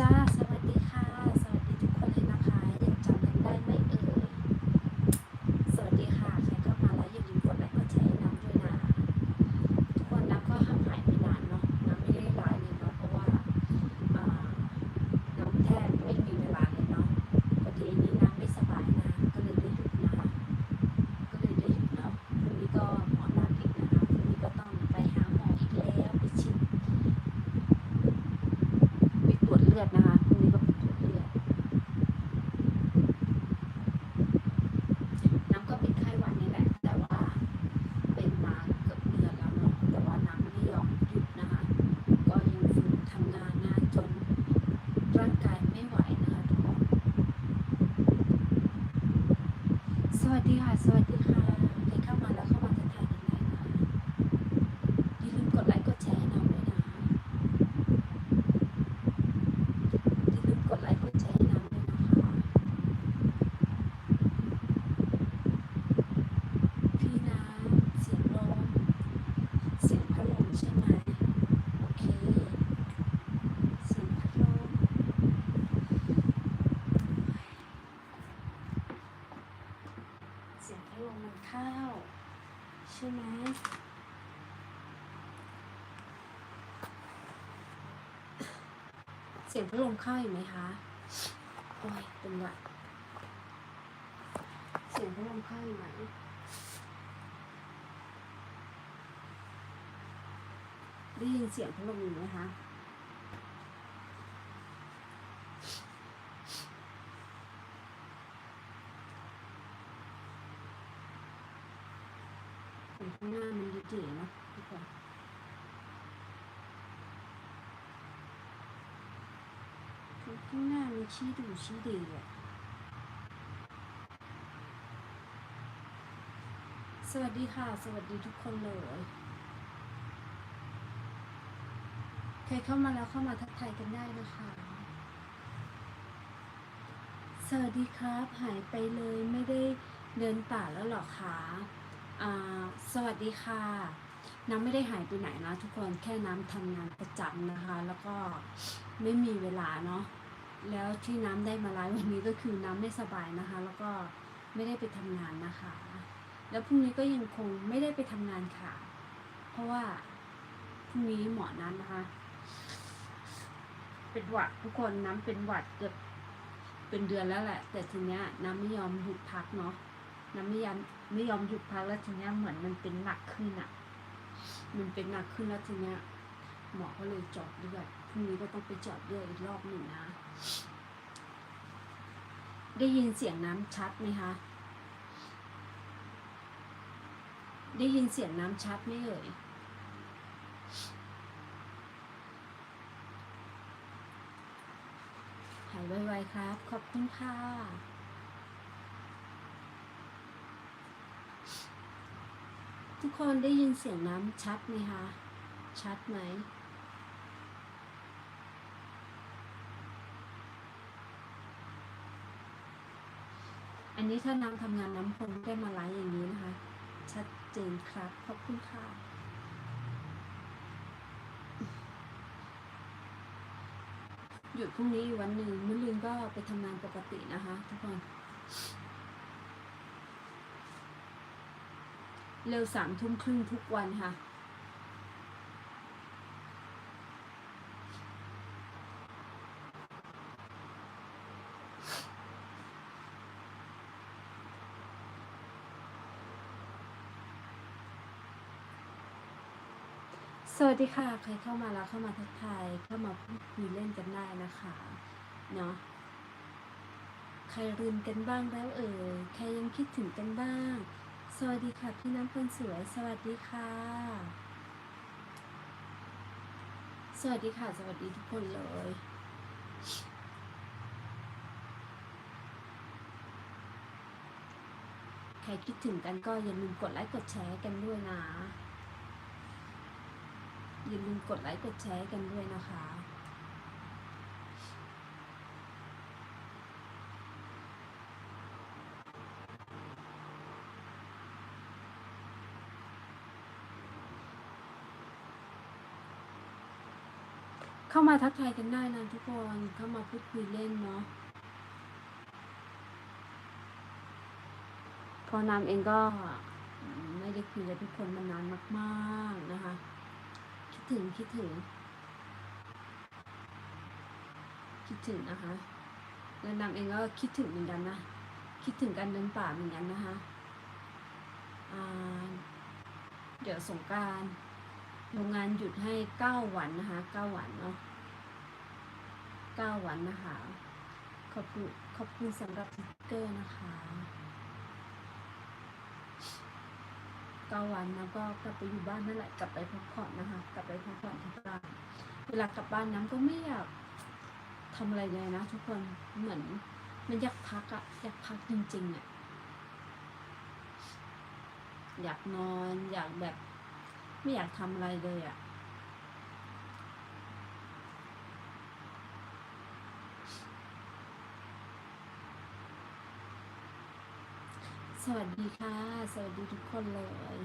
สวัสดีจ้า สวัสดีค่ะ สวัสดีทุกคนเลยนะคะ ยังจำกันได้ไหมเอ่ย สวัสดีค่ะ ใครเข้ามาแล้วอย่าลืมกดไลค์กดแชร์ให้น้ำด้วยนะ ทุกคนน้ำก็ห่างหายไปนานเนาะ น้ำไม่ได้ไลฟ์เลยเนาะ เพราะว่าอ่าน้ำแทบไม่มีเวลาเลยเนาะพอดีนี้น้ำไม่สบายนะ ก็เลยได้หยุดนะ ก็เลยได้หยุดเนาะพรุ่งนี้ก็หมอนัดอีกนะคะพรุ่งนี้ก็ต้องไปหาหมออีกแล้วไปฉีด ไปตรวจเลือดนะคะพรุ่งนี้ก็ไปตรวจเลือด น้ำก็เป็นไข้หวัดนี่แหละ แต่ว่าเป็นมาเกือบเดือนแล้วเนาะ แต่ว่าน้ำไม่ยอมหยุดนะคะ ก็ยังฝืนทำงานนะจนร่างกายไม่ไหวนะคะทุกคน สวัสดีค่ะ สวัสดีค่ะใครเข้ามาแล้วเข้ามาทักทายกันได้นะอย่าลืมกดไลค์กดแชร์ให้น้ำด้วยนะ อย่าลืมกดไลค์กดแชร์ให้น้ำด้วยนะคะ พี่น้ำเสียงลมเสียงพัดลมใช่ไหมโอเค เสียงพัดลมเสียงพัดลมมันเข้า ใช่ไหมเสียงพัดลมเข้าอยู่ไหมคะ โอ้ยเป็นหวัดเสียงพัดลมเข้าอยู่ไหมได้ยินเสียงพัดลมอยู่ไหมคะข้างหน้ามันดีๆเนาะทุกคน ข้างหน้ามันชี้ดูชี้ดีอะสวัสดีค่ะ สวัสดีทุกคนเลยใครเข้ามาแล้วเข้ามาทักทายกันได้นะคะ สวัสดีครับ หายไปเลยไม่ได้เดินป่าแล้วหรอคะอ่าสวัสดีค่ะ น้ำไม่ได้หายไปไหนนะทุกคนแค่น้ำทำงานประจำนะคะ แล้วก็ไม่มีเวลาเนาะ แล้วที่น้ำได้มาไลฟ์วันนี้ก็คือน้ำไม่สบายนะคะ แล้วก็ไม่ได้ไปทำงานนะคะ แล้วพรุ่งนี้ก็ยังคงไม่ได้ไปทำงานค่ะ เพราะว่าพรุ่งนี้หมอนั้นนะคะ เป็นหวัดทุกคนน้ำเป็นหวัดเกือบเป็นเดือนแล้วแหละ แต่ทีเนี้ยน้ำไม่ยอมหยุดพักเนาะน้ำไม่ยอมไม่ยอมหยุดพักแล้วทีเนี้ยเหมือนมันเป็นหนักขึ้นอะ่ะมันเป็นหนักขึ้นแล้วทีเนี้ยหมอก็เลยจาะเลือดพรุ่งนี้ก็ต้องไปจาะเลือดอีกรอบหนึ่งนะ ได้ยินเสียงน้ำชัดไหมคะ ได้ยินเสียงน้ำชัดไหมเอ่ย หายไวๆครับ ขอบคุณค่ะ ทุกคนได้ยินเสียงน้ำชัดไหมคะ ชัดไหม อันนี้ถ้าน้ำทำงานน้ำคงได้มาไลฟ์อย่างนี้นะคะ ชัดเจนครับ ขอบคุณค่ะ หยุดพรุ่งนี้วันหนึ่งมื้อลืนก็ไปทำงานปกตินะคะทุกคน เร็วสามทุ่มครึ่งทุกวันค่ะ ดีค่ะ ใครเข้ามาแล้วเข้ามาทักทายเข้ามาพูดคุยเล่นกันได้นะคะเนาะใครลืมกันบ้างแล้วเอ่ยใครยังคิดถึงกันบ้าง สวัสดีค่ะพี่น้ำคนสวย สวัสดีค่ะ สวัสดีค่ะ สวัสดีทุกคนเลยใครคิดถึงกันก็อย่าลืมกดไลค์กดแชร์กันด้วยนะ อย่าลืมกดไลค์กดแชร์กันด้วยนะคะเข้ามาทักทายกันได้นะทุกคน เข้ามาพูดคุยเล่นเนาะ พอน้ำเองก็ไม่ได้คุยกับทุกคนมานานมาก ๆ นะคะ ถึงคิดถึง คิดถึงนะคะแล้วน้ำเองก็คิดถึงเหมือนกันนะ คิดถึงการเดินป่าเหมือนกันนะคะเดี๋ยวสงการโรงงานหยุดให้เก้าวันนะคะเก้าวันเนาะเก้าวันนะคะ ขอบคุณขอบคุณสำหรับสติ๊กเกอร์นะคะ เก้าวันแล้วก็กลับไปอยู่บ้านนั่นแหละกลับไปพักผ่อนนะคะ กลับไปพักผ่อนที่บ้านเวลากลับบ้านน้ำก็ไม่อยากทำอะไรเลยนะ ทุกคนเหมือนมันอยากพักอะอยากพักจริงๆอะอยากนอนอยากแบบ ไม่อยากทำอะไรเลยอะ สวัสดีค่ะ สวัสดีทุกคนเลย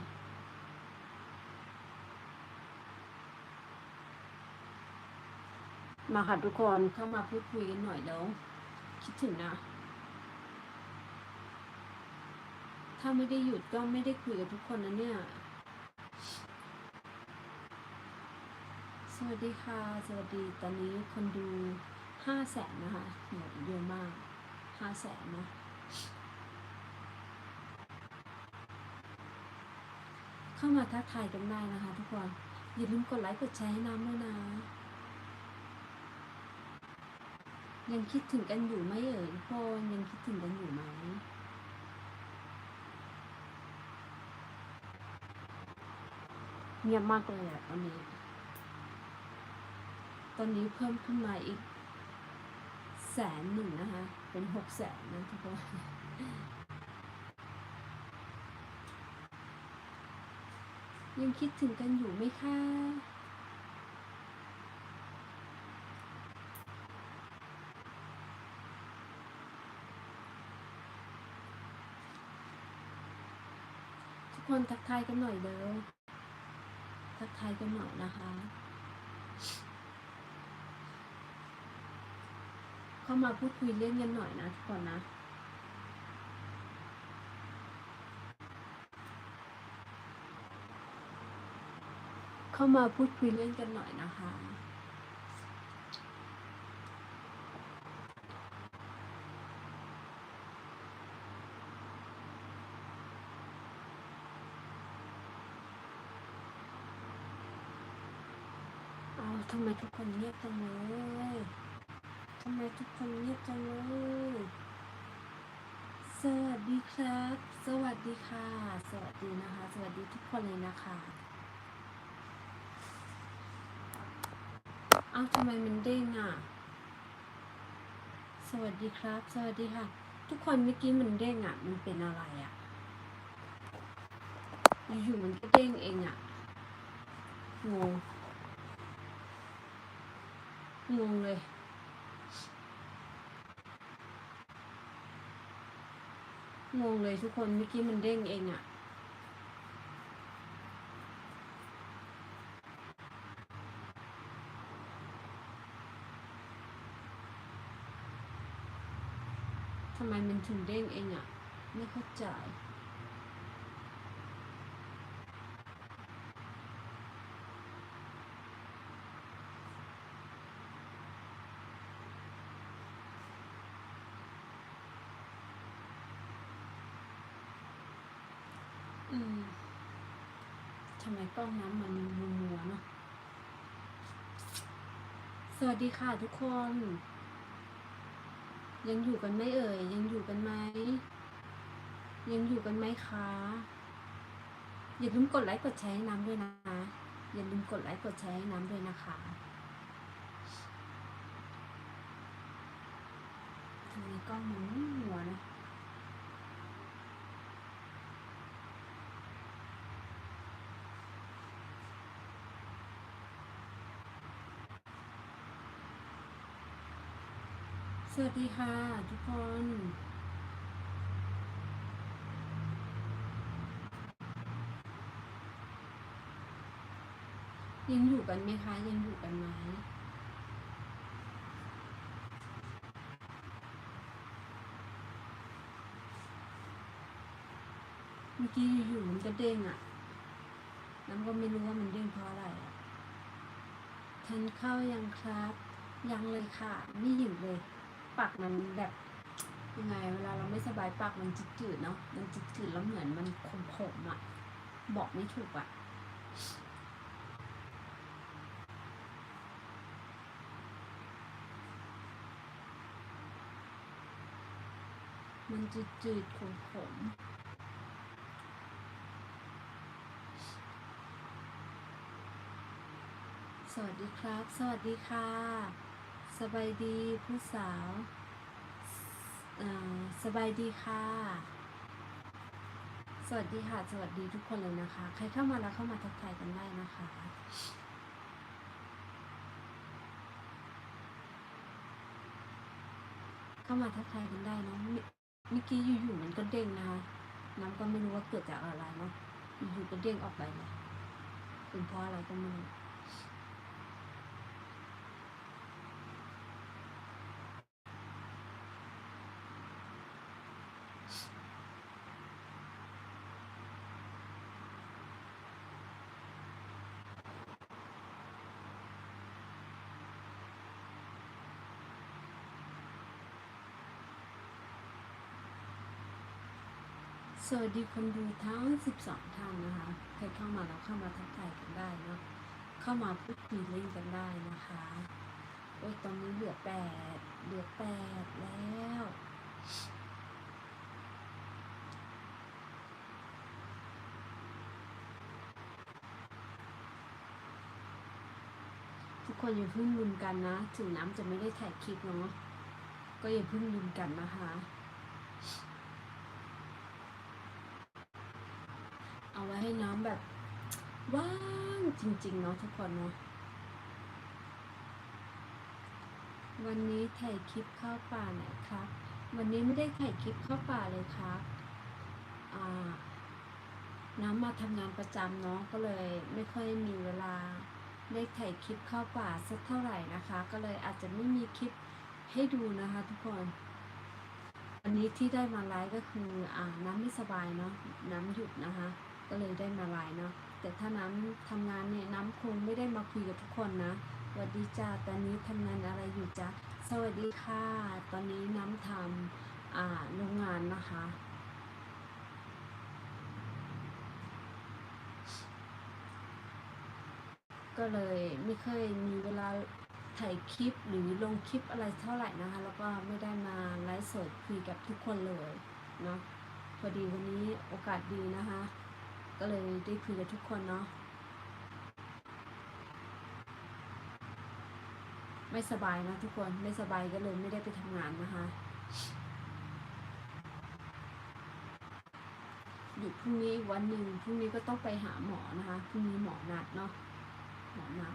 มาค่ะทุกคนเข้ามาพูดคุยกันหน่อยแล้ว คิดถึงนะ ถ้าไม่ได้หยุดก็ไม่ได้คุยกับทุกคนนะเนี่ย สวัสดีค่ะ สวัสดีตอนนี้คนดูห้าแสนนะคะหมดเยอะมากห้าแสนนะ เข้ามาทักทายกันได้นะคะ ทุกคนอย่าลืมกดไลค์กดแชร์ให้น้ำด้วยนะ ยังคิดถึงกันอยู่ไหมเอ่ยทุกคนยังคิดถึงกันอยู่ไหมเงียบมากเลยอะตอนนี้ ตอนนี้เพิ่มขึ้นมาอีกแสนหนึ่งนะคะ เป็นหกแสนนะทุกคน ยังคิดถึงกันอยู่ไหมคะทุกคนทักทายกันหน่อยเลยทักทายกันหน่อยนะคะเข้ามาพูดคุยเล่นกันหน่อยนะทุกคนนะ เข้ามาพูดคุยเล่นกันหน่อยนะคะเอาทำไมทุกคนเงียบจังเลยทำไมทุกคนเงียบจังเลย สวัสดีครับ สวัสดีค่ะ สวัสดีนะคะ สวัสดีทุกคนเลยนะคะ อาทำไมมันเด้งอะ สวัสดีครับ สวัสดีค่ะ ทุกคนเมื่อกี้มันเด้งอะ มันเป็นอะไรอะ อยู่ๆมันก็เด้งเองอะ งง งงเลยงงเลยทุกคนเมื่อกี้มันเด้งเองอะำไมมันถึงเด้งเองอะไม่เข้าใจ อืมทำไมกล้องน้ำมันมัวๆเนาะสวัสดีค่ะทุกคน ยังอยู่กันไหมเอ่ย ยังอยู่กันไหม ยังอยู่กันไหมคะ อย่าลืมกดไลค์กดแชร์ให้น้ำด้วยนะ อย่าลืมกดไลค์กดแชร์ให้น้ำด้วยนะคะทำไมกล้องมันหัวนะ สวัสดีค่ะทุกคน ยังอยู่กันไหมคะ ยังอยู่กันไหมเมื่อกี้อยู่ๆมันก็เด้งอะ่ะ น้ำก็ไม่รู้ว่ามันเด้งเพราะอะไรอะ่ะทานเข้ายังครับ ยังเลยค่ะ ไม่หยุดเลย ปากมันแบบยังไง เวลาเราไม่สบายปากมันจืดเนาะมันจืดแล้วเหมือนมันขมๆอะบอกไม่ถูกอะมันจืดๆขมๆสวัสดีครับ สวัสดีค่ะ สบายดีผู้สาวอ่าสบายดีค่ะ สวัสดีค่ะ สวัสดีทุกคนเลยนะคะ ใครเข้ามาแล้วเข้ามาทักทายกันได้นะคะเข้ามาทักทายกันได้เนะเมื่อเมื่อกี้อยู่ๆมันก็เด้งนะคะน้ำก็ไม่รู้ว่าเกิดจากอะไรเนาะอยู่ๆก็เด้งออกไปเลยเป็นเพราะอะไรก็ไม่รู้ สวัสดีคนดูทั้ง 12 ท่านนะคะใครเข้ามาแล้วเข้ามาทักทายกันได้เนาะเข้ามาพูดคุยเล่นกันได้นะคะโอ้ยตอนนี้เหลือแปดเหลือแปดแล้วทุกคนอย่าเพิ่งลืมกันนะ ถึงน้ำจะไม่ได้ถ่ายคลิปเนาะก็อย่าเพิ่งลืมกันนะคะ เอาไว้ ให้น้ำแบบว่างจริง ๆ เนาะทุกคนเนาะวันนี้ถ่ายคลิปเข้าป่าไหนครับ วันนี้ไม่ได้ถ่ายคลิปเข้าป่าเลยครับอ่าน้ำมาทำงานประจำเนาะก็เลยไม่ค่อยมีเวลาได้ถ่ายคลิปเข้าป่าสักเท่าไหร่นะคะ ก็เลยอาจจะไม่มีคลิปให้ดูนะคะทุกคน วันนี้ที่ได้มาไลฟ์ก็คืออน้ำไม่สบายเนาะน้ำหยุดนะคะ ก็เลยได้มาไลฟ์เนาะแต่ถ้าน้ำทำงานเนี่ยน้ำคงไม่ได้มาคุยกับทุกคนนะสวัสดีจ้าตอนนี้ทำงานอะไรอยู่จ๊ะสวัสดีค่ะ ตอนนี้น้ำทำอ่าโรงงานนะคะก็เลยไม่เคยมีเวลาถ่ายคลิปหรือลงคลิปอะไรเท่าไหร่นะคะ แล้วก็ไม่ได้มาไลฟ์สดคุยกับทุกคนเลยเนาะพอดีวันนี้โอกาสดีนะคะ ก็เลยได้คุยกับทุกคนเนาะไม่สบายนะทุกคนไม่สบายก็เลยไม่ได้ไปทำงานนะคะหยุดพรุ่งนี้วันหนึ่งพรุ่งนี้ก็ต้องไปหาหมอนะคะพรุ่งนี้หมอนัดเนาะหมอนัด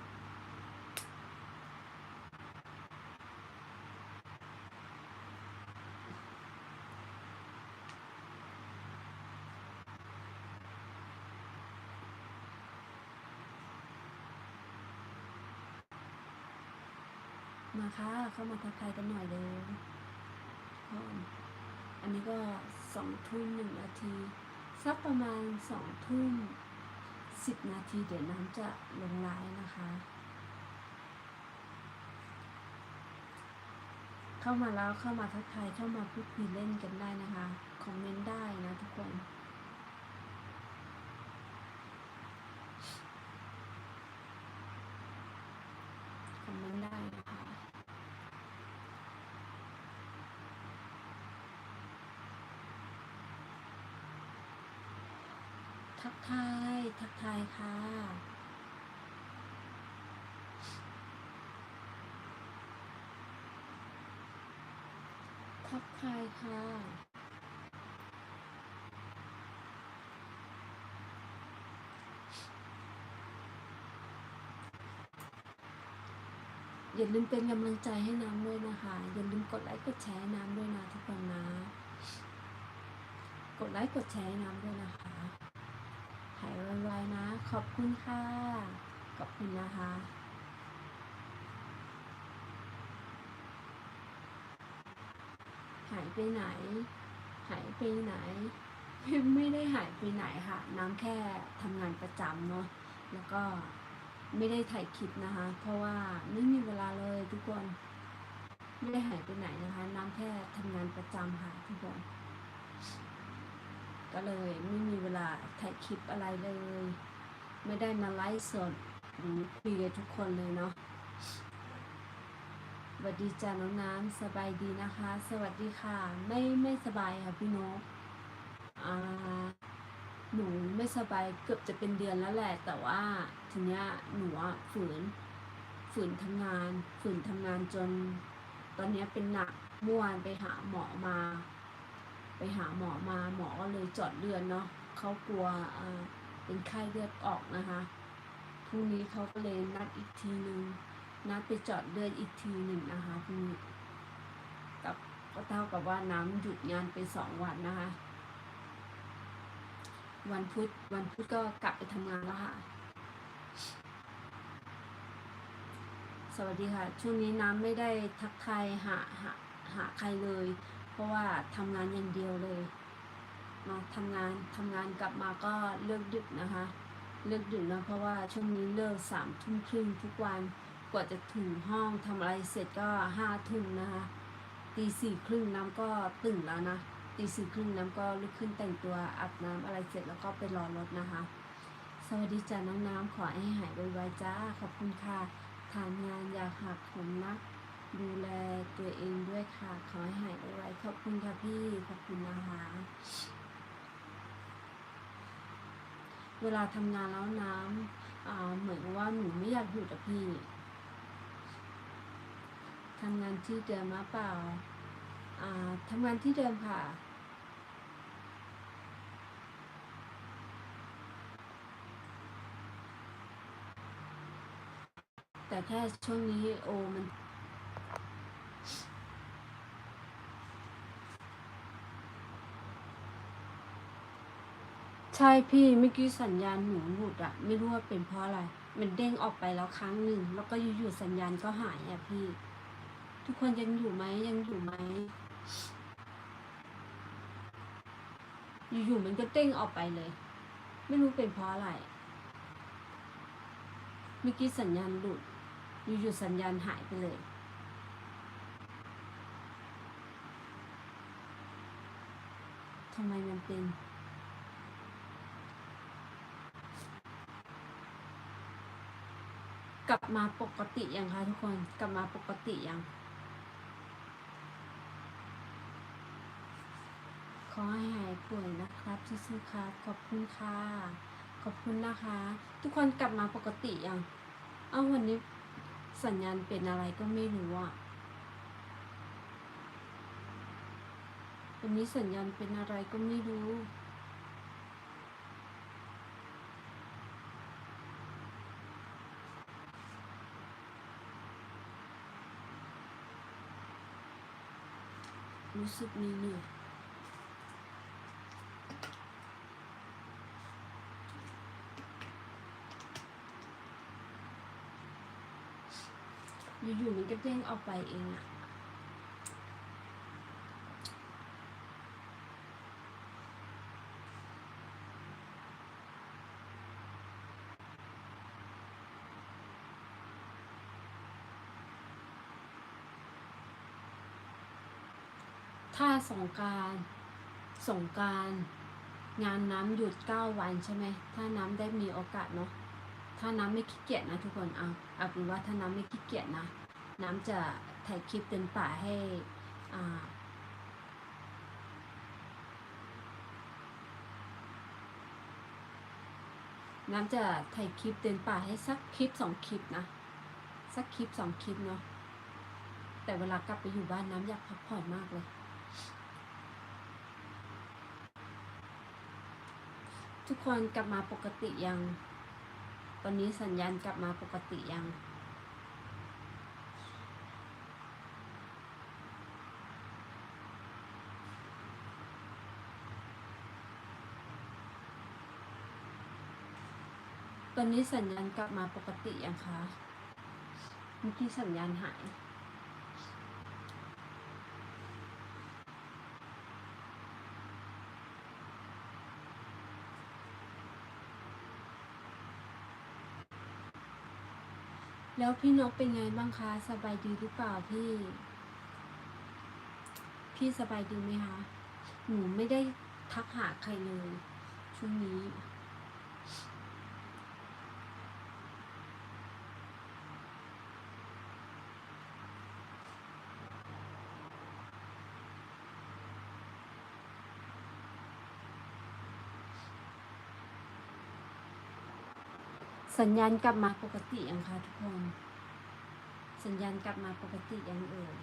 มาค่ะ เข้ามาทักทายกันหน่อยเลยอันนี้ก็สองทุ่มหนึ่งนาที สักประมาณสองทุ่มสิบนาทีเดี๋ยวน้ำจะลงไลน์นะคะ เข้ามาแล้วเข้ามาทักทายเข้ามาพูดคุยเล่นกันได้นะคะ คอมเมนต์ได้นะทุกคน คอมเมนต์ได้นะคะ ทักทาย ทักทายค่ะ ทักทายค่ะอย่าลืมเป็นกำลังใจให้น้ำด้วยนะคะ อย่าลืมกดไลค์กดแชร์น้ำด้วยนะทุกคนนะ กดไลค์กดแชร์น้ำด้วยนะคะายไวๆนะ ขอบคุณค่ะ ขอบคุณนะคะหายไปไหน หายไปไหนไม่ไม่ได้หายไปไหนค่ะ น้ำแค่ทำงานประจำเนาะ แล้วก็ไม่ได้ถ่ายคลิปนะคะ เพราะว่าไม่มีเวลาเลยทุกคน ไม่ได้หายไปไหนนะคะ น้ำแค่ทำงานประจำค่ะทุกคน ก็เลยไม่มีเวลาถ่ายคลิปอะไรเลย ไม่ได้มาไลฟ์สดหรือคุยกับทุกคนเลยเนาะสวัสดีจ้าน้องน้ำสบายดีนะคะ สวัสดีค่ะ ไม่ไม่สบายค่ะพี่นกอ่าหนูไม่สบายเกือบจะเป็นเดือนแล้วแหละ แต่ว่าทีเนี้ยหนูฝืนฝืนทำงาน ฝืนทำงานจน ตอนเนี้ยเป็นหนักเมื่อวานไปหาหมอมา ไปหาหมอมาหมอก็เลยจอดเลือดเนาะเขากลัวเป็นไข้เลือดออกนะคะพรุ่งนี้เขาก็เลยนัดอีกทีนึงนัดไปจอดเลือดอีกทีหนึ่งนะคะพรุ่งนี้กับก็เท่ากับว่าน้ำหยุดงานไปสองวันนะคะ วันพุธวันพุธก็กลับไปทำงานแล้วค่ะ สวัสดีค่ะ ช่วงนี้น้ำไม่ได้ทักทายหาหาหาใครเลย ราะว่าทำงานอย่างเดียวเลยเนาะทำงานทำงานกลับมาก็เลิกดึกนะคะ เลิกดึกนะเพราะว่าช่วงนี้เลิกสามทุ่มครึ่งทุกวันกว่าจะถึงห้องทำอะไรเสร็จก็ห้าทุ่มนะคะตีสี่ครึ่งน้ำก็ตื่นแล้วนะตีสี่ครึ่งน้ำก็ลุกขึ้นแต่งตัวอาบน้ำอะไรเสร็จแล้วก็ไปรอรถนะคะ สวัสดีจ้าน้องน้ำขอให้หายไวๆจ้าขอบคุณค่ะทานงานอย่าหักผมนะ ดูแลตัวเองด้วยค่ะ ขอให้หายไวๆขอบคุณค่ะพี่ ขอบคุณนะคะ เวลาทำงานแล้วน้ำเหมือนว่าหนูไม่อยากอยู่กับพี่ทำงานที่เดิมมาเปล่าอ่าทำงานที่เดิมค่ะ แต่แค่ช่วงนี้โอมัน ใช่พี่เมื่อกี้สัญญาณหนูหลุดอะไม่รู้ว่าเป็นเพราะอะไร มันเด้งออกไปแล้วครั้งหนึ่งแล้วก็อยู่ๆสัญญาณก็หายอะพี่ ทุกคนยังอยู่ไหมยังอยู่ไหมอยู่ๆมันก็เด้งออกไปเลย ไม่รู้เป็นเพราะอะไรเมื่อกี้สัญญาณหลุดอยู่ๆสัญญาณหายไปเลยทำไมมันเป็น กลับมาปกติยังคะทุกคนกลับมาปกติยัง ขอให้หายป่วยนะครับสู้ๆครับ ขอบคุณค่ะ ขอบคุณนะคะ ทุกคนกลับมาปกติยัง เอ้าวันนี้สัญญาณเป็นอะไรก็ไม่รู้อะวันนี้สัญญาณเป็นอะไรก็ไม่รู้ รู้สึกเหนื่อยอยู่ๆมันก็เด้งออกไปเองอะ สงการสงการงานน้ำหยุดเก้าวันใช่ไหม ถ้าน้ำได้มีโอกาสเนาะ ถ้าน้ำไม่ขี้เกียจนะทุกคน เอาเอาเป็นว่าถ้าน้ำไม่ขี้เกียจนะ น้ำจะถ่ายคลิปเดินป่าให้อ่าน้ำจะถ่ายคลิปเดินป่าให้สักคลิปสองคลิปนะ สักคลิปสองคลิปเนาะ แต่เวลากลับไปอยู่บ้านน้ำอยากพักผ่อนมากเลย ทุกคนกลับมาปกติยัง ตอนนี้สัญญาณกลับมาปกติยังตอนนี้สัญญาณกลับมาปกติยังคะ เมื่อกี้สัญญาณหาย แล้วพี่นกเป็นไงบ้างคะ สบายดีหรือเปล่าพี่ พี่สบายดีไหมคะ หนูไม่ได้ทักหาใครเลยช่วงนี้ สัญญาณกลับมาปกติยังคะทุกคน สัญญาณกลับมาปกติยังเอ่ย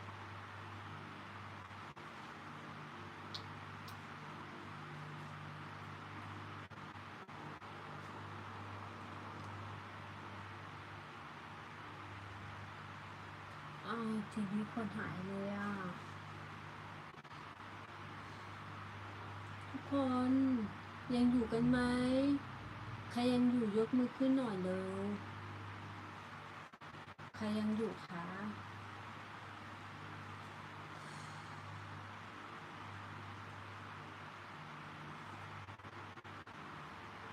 อ้าวทีนี้คนหายเลยอะ ทุกคนยังอยู่กันไหม รยังอยู่ยกมือขึ้นหน่อยเร็วใครยังอยู่คะ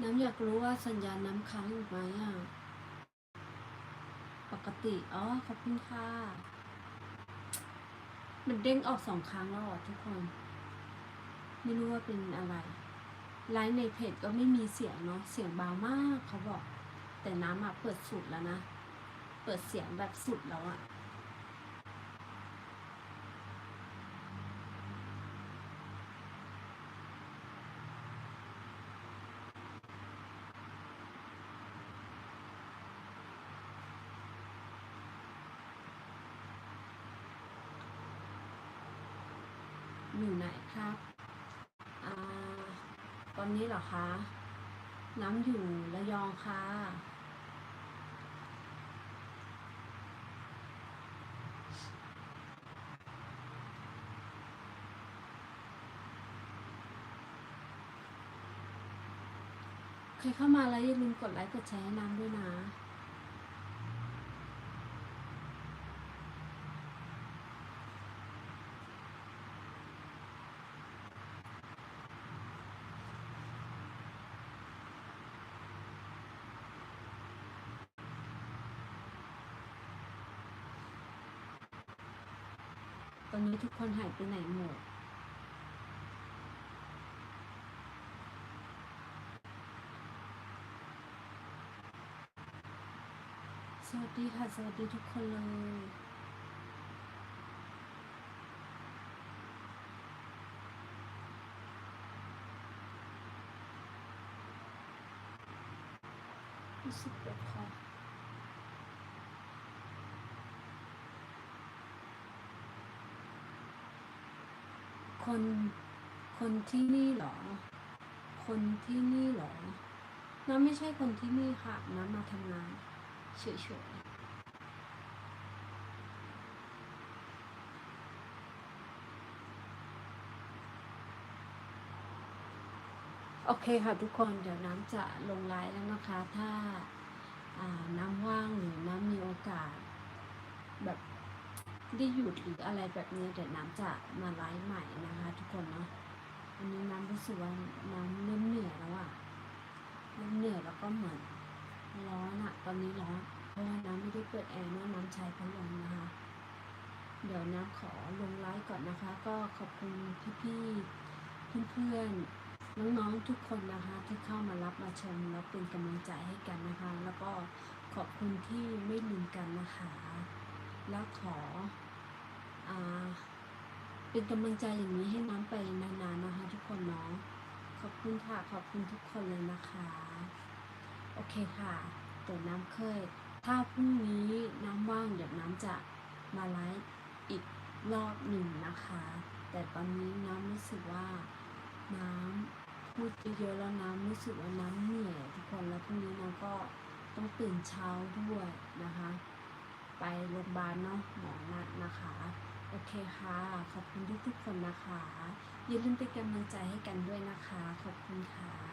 น้ำอยากรู้ว่าสัญญาณน้ำค้างอยู่ไหมอะ ปกติ อ๋อ ขอบคุณค่ะ มันเด้งออกสองครั้งแล้วอะทุกคน ไม่รู้ว่าเป็นอะไร ไลฟ์ในเพจก็ไม่มีเสียงเนาะเสียงเบามากเขาบอก แต่น้ำอะเปิดสุดแล้วนะ เปิดเสียงแบบสุดแล้วอะ อยู่ไหนครับ อ่า ต อนนี้เหรอคะ น้ำอยู่ระยองค่ะ ใครเข้ามาแล้วอย่าลืมกดไลค์กดแชร์ให้น้ำด้วยนะ อนนี้ทุกคนหายไปไหนหมดสวัสดีค่ะ สวัสดีทุกคนเลยรู้สึกปวดคอ คน คนที่นี่หรอ คนที่นี่หรอ น้ำไม่ใช่คนที่นี่ค่ะ น้ำมาทำงานเฉยๆโอเคค่ะทุกคนเดี๋ยวน้ำจะลงไลน์แล้วนะคะ ถ้าอ่าน้ำว่างหรือน้ำมีโอกาสแบบ ได้หยุดหรืออะไรแบบนี้เดี๋ยวน้ำจะมาไลฟ์ใหม่นะคะ ทุกคนเนาะอันนี้น้ำรู้สึกว่าน้ำเริ่มเหนื่อยแล้วอะเริ่มเหนื่อยแล้วก็เหมือนร้อนอะตอนนี้ร้อนเพราะว่าน้ำไม่ได้เปิดแอร์เนอะน้ำใช้พัดลมนะคะ เดี๋ยวน้ำขอลงไลฟ์ก่อนนะคะ ก็ขอบคุณพี่ๆเพื่อนๆน้องๆทุกคนนะคะ ที่เข้ามารับมาชมแล้วเป็นกำลังใจให้กันนะคะ แล้วก็ขอบคุณที่ไม่ลืมกันนะคะ แล้วขอ เป็นกำลังใจอย่างนี้ให้น้ำไปนานๆนะคะทุกคนเนาะขอบคุณค่ะขอบคุณทุกคนเลยนะคะ โอเคค่ะเดี๋ยวน้ำเคย ถ้าพรุ่งนี้น้ำว่างเดี๋ยวน้ำจะมาไลฟ์อีกรอบหนึ่งนะคะ แต่ตอนนี้น้ำรู้สึกว่าน้ำพูดเยอะๆแล้วน้ำรู้สึกว่าน้ำเหนื่อยทุกคนแล้วพรุ่งนี้น้ำก็ต้องตื่นเช้าด้วยนะคะ ไปโรงพยาบาลเนาะหมอนัดนะคะ โอเคค่ะ ขอบคุณทุกๆคนนะคะ อย่าลืมเป็นกำลังใจให้กันด้วยนะคะ ขอบคุณค่ะ